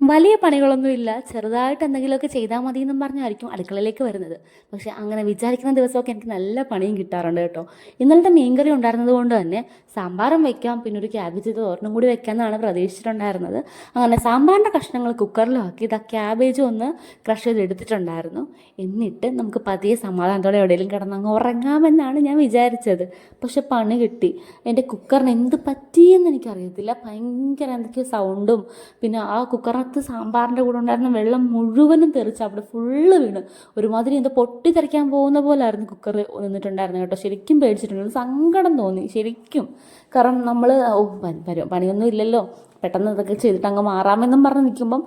വലിയ പണികളൊന്നുമില്ല ചെറുതായിട്ട് എന്തെങ്കിലുമൊക്കെ ചെയ്താൽ മതി എന്നും പറഞ്ഞായിരിക്കും അടുക്കളയിലേക്ക് വരുന്നത്. പക്ഷെ അങ്ങനെ വിചാരിക്കുന്ന ദിവസമൊക്കെ എനിക്ക് നല്ല പണിയും കിട്ടാറുണ്ട് കേട്ടോ. ഇന്നലത്തെ മീൻകറി ഉണ്ടായിരുന്നത് കൊണ്ട് തന്നെ സാമ്പാറും വെക്കാം പിന്നെ ഒരു ക്യാബേജ് തോരനും കൂടി വെക്കാമെന്നാണ് പ്രതീക്ഷിച്ചിട്ടുണ്ടായിരുന്നത്. അങ്ങനെ സാമ്പാറിന്റെ കഷ്ണങ്ങൾ കുക്കറിലാക്കി ഇതാ ക്യാബേജ് ഒന്ന് ക്രഷ് ചെയ്ത് എടുത്തിട്ടുണ്ടായിരുന്നു. എന്നിട്ട് നമുക്ക് പതിയെ സമാധാനത്തോടെ എവിടെയെങ്കിലും കിടന്നങ്ങ് ഉറങ്ങാമെന്നാണ് ഞാൻ വിചാരിച്ചത്. പക്ഷെ പണി കിട്ടി. എന്റെ കുക്കറിന് എന്ത് പറ്റിയെന്ന് എനിക്കറിയത്തില്ല. ഭയങ്കര എന്തൊക്കെയോ സൗണ്ടും പിന്നെ ആ കുക്കറിനകത്ത് സാമ്പാറിന്റെ കൂടെ ഉണ്ടായിരുന്ന വെള്ളം മുഴുവനും തെറിച്ച് അവിടെ ഫുള്ള് വീണ്. ഒരുമാതിരി എന്തോ പൊട്ടിത്തെറിക്കാൻ പോകുന്ന പോലായിരുന്നു കുക്കർ നിന്നിട്ടുണ്ടായിരുന്നു കേട്ടോ. ശരിക്കും പേടിച്ചിട്ടുണ്ട്. സങ്കടം തോന്നി. ശരിക്കും. കാരണം നമ്മൾ ഓ വരും പണിയൊന്നും ഇല്ലല്ലോ. പെട്ടെന്ന് ഇതൊക്കെ ചെയ്തിട്ട് അങ്ങ് മാറാമെന്നും പറഞ്ഞ് നിൽക്കുമ്പം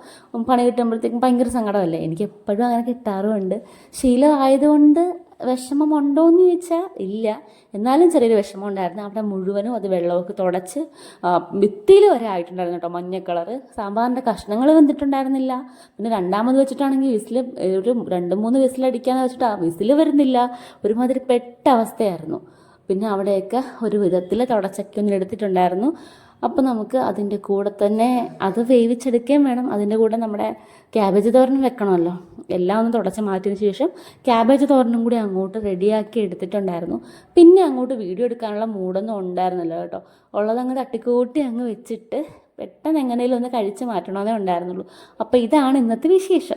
പണി കിട്ടുമ്പോഴത്തേക്കും ഭയങ്കര സങ്കടമല്ലേ? എനിക്ക് എപ്പോഴും അങ്ങനെ കിട്ടാറുമുണ്ട്. ശീലം ആയതുകൊണ്ട് വിഷമമുണ്ടോ എന്ന് ചോദിച്ചാൽ ഇല്ല. എന്നാലും ചെറിയൊരു വിഷമം ഉണ്ടായിരുന്നു അവിടെ മുഴുവനും അത് വെള്ളമൊക്കെ തുടച്ച് ഭിത്തിയിൽ വരെ ആയിട്ടുണ്ടായിരുന്നു കേട്ടോ മഞ്ഞ കളറ്. സാമ്പാറിന്റെ കഷ്ണങ്ങൾ വന്നിട്ടുണ്ടായിരുന്നില്ല. പിന്നെ രണ്ടാമത് വെച്ചിട്ടാണെങ്കിൽ വിസിൽ ഒരു രണ്ട് മൂന്ന് വിസിലടിക്കാന്ന് വെച്ചിട്ട് ആ വിസിൽ വരുന്നില്ല. ഒരുമാതിരി പെട്ട അവസ്ഥയായിരുന്നു. പിന്നെ അവിടെയൊക്കെ ഒരു വിധത്തിൽ തുടച്ചൊക്കെ ഒന്ന് എടുത്തിട്ടുണ്ടായിരുന്നു. അപ്പോൾ നമുക്ക് അതിന്റെ കൂടെ തന്നെ അത് വേവിച്ചെടുക്കുകയും വേണം. അതിന്റെ കൂടെ നമ്മുടെ ക്യാബേജ് തോരനും വെക്കണമല്ലോ. എല്ലാം ഒന്ന് തുടച്ച് മാറ്റിയതിന് ശേഷം ക്യാബേജ് തോരനും കൂടി അങ്ങോട്ട് റെഡിയാക്കി എടുത്തിട്ടുണ്ടായിരുന്നു. പിന്നെ അങ്ങോട്ട് വീഡിയോ എടുക്കാനുള്ള മൂടൊന്നും ഉണ്ടായിരുന്നില്ല കേട്ടോ. ഉള്ളതങ്ങ് തട്ടിക്കൂട്ടി അങ്ങ് വെച്ചിട്ട് പെട്ടെന്ന് എങ്ങനെയും ഒന്ന് കഴിച്ച് മാറ്റണമെന്നേ ഉണ്ടായിരുന്നുള്ളൂ. അപ്പോൾ ഇതാണ് ഇന്നത്തെ വിശേഷം.